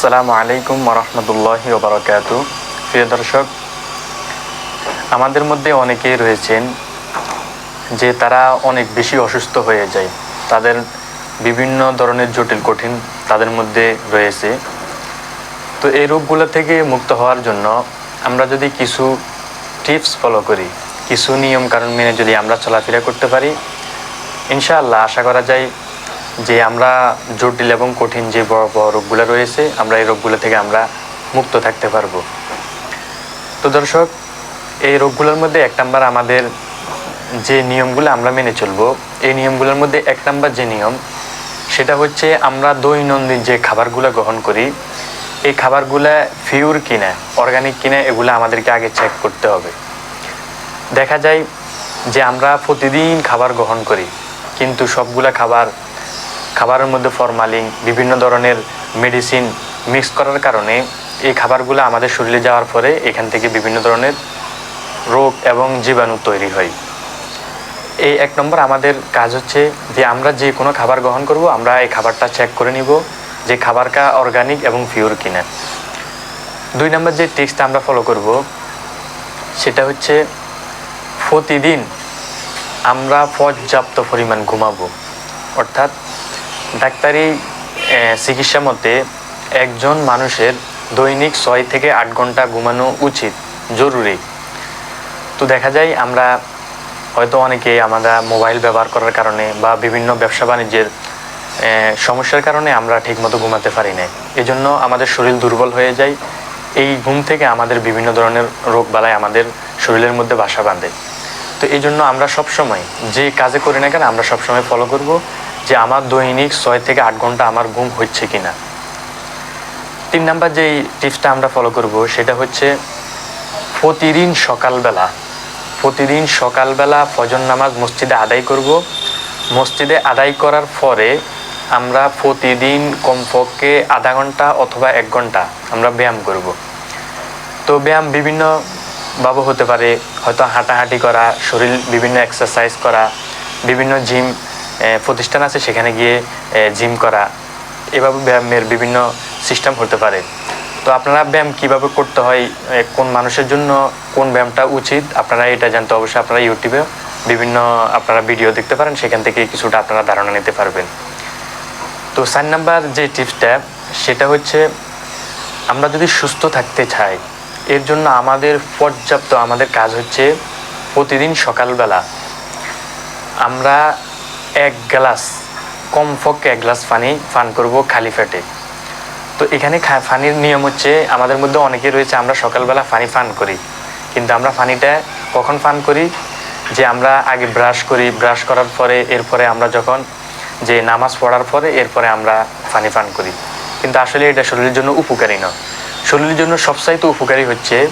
আসসালামু আলাইকুম রহমতুল্লাহি ওবরাকাতু প্রিয় দর্শক, আমাদের মধ্যে অনেকেই রয়েছেন যে তারা অনেক বেশি অসুস্থ হয়ে যায়। তাদের বিভিন্ন ধরনের জটিল কঠিন তাদের মধ্যে রয়েছে। তো এই রোগগুলো থেকে মুক্ত হওয়ার জন্য আমরা যদি কিছু টিপস ফলো করি, কিছু নিয়ম কারণ মেনে যদি আমরা চলাফেরা করতে পারি, ইনশাআল্লাহ আশা করা যায় যে আমরা জটিল এবং কঠিন যে বড় বড় রোগগুলো রয়েছে, আমরা এই রোগগুলো থেকে আমরা মুক্ত থাকতে পারব। তো দর্শক, এই রোগগুলোর মধ্যে এক নাম্বার আমাদের যে নিয়মগুলো আমরা মেনে চলবো, এই নিয়মগুলোর মধ্যে এক নাম্বার যে নিয়ম, সেটা হচ্ছে আমরা দৈনন্দিন যে খাবারগুলো গ্রহণ করি, এই খাবারগুলো ফিউর কিনা, অর্গানিক কিনা, এগুলো আমাদেরকে আগে চেক করতে হবে। দেখা যায় যে আমরা প্রতিদিন খাবার গ্রহণ করি, কিন্তু সবগুলা খাবার খাবারের মধ্যে ফরমালিন বিভিন্ন ধরনের মেডিসিন মিক্স করার কারণে এই খাবারগুলো আমাদের শরীরে যাওয়ার পরে এখান থেকে বিভিন্ন ধরনের রোগ এবং জীবাণু তৈরি হয়। এই এক নম্বর আমাদের কাজ হচ্ছে যে আমরা যে কোনো খাবার গ্রহণ করব, আমরা এই খাবারটা চেক করে নিব যে খাবারটা অর্গানিক এবং পিওর কিনা। দুই নম্বর যে টিক্সটা আমরা ফলো করব, সেটা হচ্ছে প্রতিদিন আমরা পর্যাপ্ত পরিমাণ ঘুমাবো। অর্থাৎ ডাক্তারি চিকিৎসা মতে একজন মানুষের দৈনিক ছয় থেকে আট ঘণ্টা ঘুমানো উচিত, জরুরি। তো দেখা যায় আমরা হয়তো অনেকে আমরা মোবাইল ব্যবহার করার কারণে বা বিভিন্ন ব্যবসা বাণিজ্যের সমস্যার কারণে আমরা ঠিকমতো ঘুমাতে পারি না এই জন্য আমাদের শরীর দুর্বল হয়ে যায়। এই ঘুম থেকে আমাদের বিভিন্ন ধরনের রোগ বালাই আমাদের শরীরের মধ্যে বাসা বাঁধে। তো এই জন্য আমরা সবসময় যে কাজে করি না কেন আমরা সবসময় ফলো করব। যে আমার দৈনিক ছয় থেকে আট ঘণ্টা আমার ঘুম হচ্ছে কি না তিন নাম্বার যেই টিপসটা আমরা ফলো করব সেটা হচ্ছে, প্রতিদিন সকালবেলা প্রতিদিন সকালবেলা ফজর নামাজ মসজিদে আদায় করব। মসজিদে আদায় করার পরে আমরা প্রতিদিন কমপক্ষে আধা ঘণ্টা অথবা এক ঘণ্টা আমরা ব্যায়াম করব। তো ব্যায়াম বিভিন্ন ভাবে হতে পারে, হয়তো হাঁটাহাঁটি করা, শরীর বিভিন্ন এক্সারসাইজ করা, বিভিন্ন জিম প্রতিষ্ঠান আছে, সেখানে গিয়ে জিম করা। এভাবে ব্যায়ামের বিভিন্ন সিস্টেম হতে পারে। তো আপনারা ব্যায়াম কীভাবে করতে হয় কোন মানুষের জন্য কোন ব্যায়ামটা উচিত, আপনারা এটা জানতে অবশ্যই আপনারা ইউটিউবে বিভিন্ন আপনারা ভিডিও দেখতে পারেন, সেখান থেকে কিছুটা আপনারা ধারণা নিতে পারবেন। তো চার নাম্বার যে টিপসটা, সেটা হচ্ছে আমরা যদি সুস্থ থাকতে চাই, এর জন্য আমাদের পর্যাপ্ত আমাদের কাজ হচ্ছে প্রতিদিন সকালবেলা আমরা এক গ্লাস কমপক্ষে এক গ্লাস পানি পান করব খালি পেটে। তো এখানে পানির নিয়ম হচ্ছে আমাদের মধ্যে অনেকে রয়েছে, আমরা সকালবেলা পানি পান করি। কিন্তু আমরা পানিটা কখন পান করি? যে আমরা আগে ব্রাশ করি, ব্রাশ করার পরে, এরপরে আমরা যখন যে নামাজ পড়ার পরে, এরপরে আমরা পানি পান করি। কিন্তু আসলে এটা শরীরের জন্য উপকারী নয়। শরীরের জন্য সবচাইতে উপকারী হচ্ছে,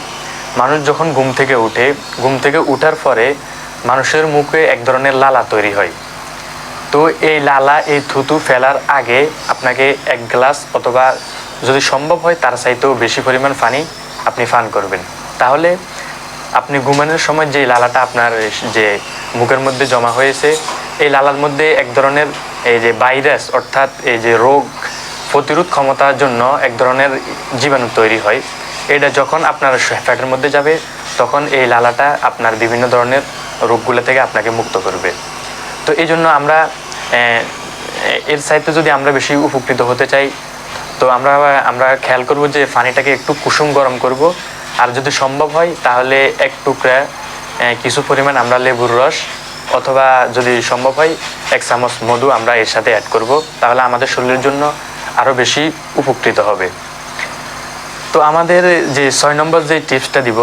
মানুষ যখন ঘুম থেকে উঠে, ঘুম থেকে উঠার পরে মানুষের মুখে এক ধরনের লালা তৈরি হয়। তো এই লালা, এই থুতু ফেলার আগে আপনাকে এক গ্লাস অথবা যদি সম্ভব হয় তার চাইতেও বেশি পরিমাণ পানি আপনি পান করবেন। তাহলে আপনি ঘুমানোর সময় যে লালাটা আপনার যে মুখের মধ্যে জমা হয়েছে, এই লালার মধ্যে এক ধরনের এই যে ভাইরাস অর্থাৎ এই যে রোগ প্রতিরোধ ক্ষমতার জন্য এক ধরনের জীবাণু তৈরি হয়। এটা যখন আপনার ফ্যাটের মধ্যে যাবে, তখন এই লালাটা আপনার বিভিন্ন ধরনের রোগগুলো থেকে আপনাকে মুক্ত করবে। তো এই জন্য আমরা এর সাইডে যদি আমরা বেশি উপকৃত হতে চাই, তো আমরা আমরা খেয়াল করব যে পানিটাকে একটু কুসুম গরম করব। আর যদি সম্ভব হয়, তাহলে এক টুকরা কিছু পরিমাণ আমরা লেবুর রস, অথবা যদি সম্ভব হয়, এক চামচ মধু আমরা এর সাথে অ্যাড করব, তাহলে আমাদের শরীরের জন্য আরও বেশি উপকৃত হবে। তো আমাদের যে ছয় নম্বর যে টিপসটা দিব,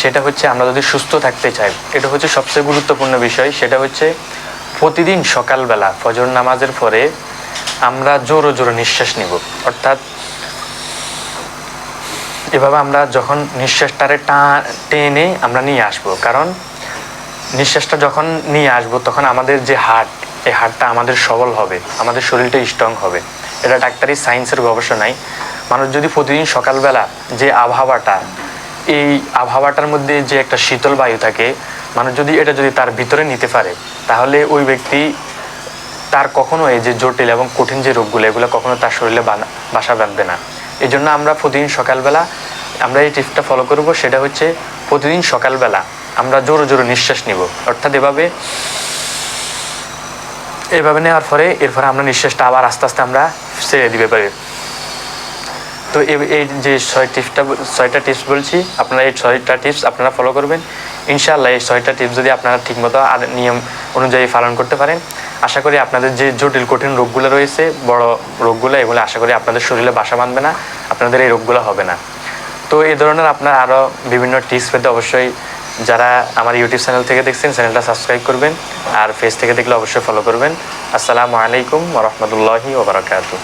সেটা হচ্ছে আমরা যদি সুস্থ থাকতে চাই, এটা হচ্ছে সবচেয়ে গুরুত্বপূর্ণ বিষয়, সেটা হচ্ছে প্রতিদিন সকালবেলা ফজর নামাজের পরে আমরা জোরো জোরো নিঃশ্বাস নিব। অর্থাৎ এভাবে আমরা যখন নিঃশ্বাসটারে টেনে আমরা নিয়ে আসব। কারণ নিঃশ্বাসটা যখন নিয়ে আসব, তখন আমাদের যে হার্ট, এই হার্টটা আমাদের সবল হবে, আমাদের শরীরটা স্ট্রং হবে। এটা ডাক্তারি সায়েন্সের গবেষণায় মানুষ যদি প্রতিদিন সকালবেলা যে আবহাওয়াটা, এই আবহাওয়াটার মধ্যে যে একটা শীতল বায়ু থাকে মানুষ যদি এটা যদি তার ভিতরে নিতে পারে, তাহলে ওই ব্যক্তি তার কখনো এই যে জটিল এবং কঠিন যে রোগগুলো, এগুলো কখনো তার শরীরে বাসা বাঁধবে না। এই জন্য আমরা প্রতিদিন সকালবেলা আমরা এই টিপসটা ফলো করব, সেটা হচ্ছে প্রতিদিন সকালবেলা আমরা জোরে জোরে নিঃশ্বাস নিব। অর্থাৎ এভাবে এভাবে নেওয়ার পরে এরপরে আমরা নিঃশ্বাসটা আবার আস্তে আস্তে আমরা ছেড়ে দিবে পারি। তো এই- এই যে ছয় টিপসটা, ছয়টা টিপস বলছি, আপনারা এই ছয়টা টিপস আপনারা ফলো করবেন। ইনশাআল্লাহ এই ছয়টা টিপস যদি আপনারা ঠিকমতো আদ- নিয়ম অনুযায়ী পালন করতে পারেন, আশা করি আপনাদের যে জটিল, কঠিন রোগগুলো রয়েছে, বড় রোগগুলো, এগুলো আশা করি আপনাদের শরীরে বাসা বাঁধবে না, আপনাদের এই রোগগুলো হবে না। তো এই ধরনের আপনার আরও বিভিন্ন টিপস পেতে অবশ্যই যারা আমার ইউটিউব চ্যানেল থেকে দেখছেন চ্যানেলটা সাবস্ক্রাইব করবেন, আর ফেস থেকে দেখলে অবশ্যই ফলো করবেন। আসসালামু আলাইকুম রহমতুল্লাহি ওবরাকাতু